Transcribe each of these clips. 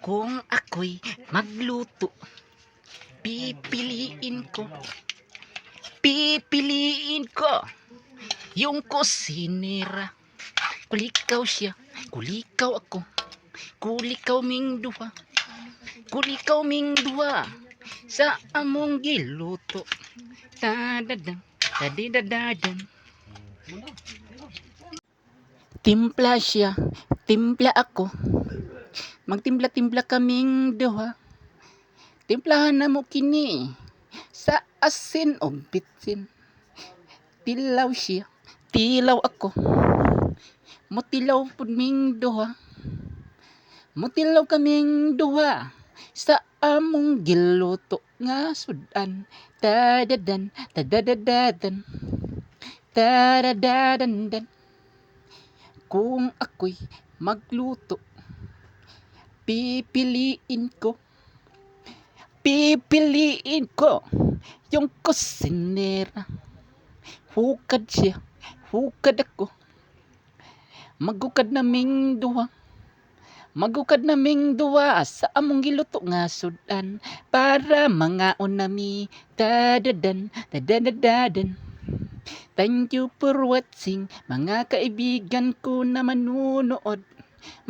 Kung ako'y magluto, pipiliin ko. Pipiliin ko yung kusinera. Kulikaw siya, kulikaw ako. Kulikaw ming duha. Kulikaw ming duha. Sa among giluto. Tadadan, tadidadadan. Timpla siya, timpla ako. Magtimpla-timpla kaming duha. Timplahan na mo kini sa asin o bitsin. Tilaw siya, tilaw ako. Mutilaw pud ming duha. Mutilaw kaming duha sa among giluto nga sudan. Tadadan, tadadadadan. Tadadadan. Kung ako'y magluto, pipiliin ko. Pipiliin ko yung kusinera. Hukad siya, hukad ako. Magukad naming duha. Magukad naming duha sa among giluto nga sudan para mangaon nami tadadan tadadadadan. Thank you for watching mga kaibigan ko na manunood.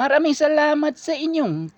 Maraming salamat sa inyong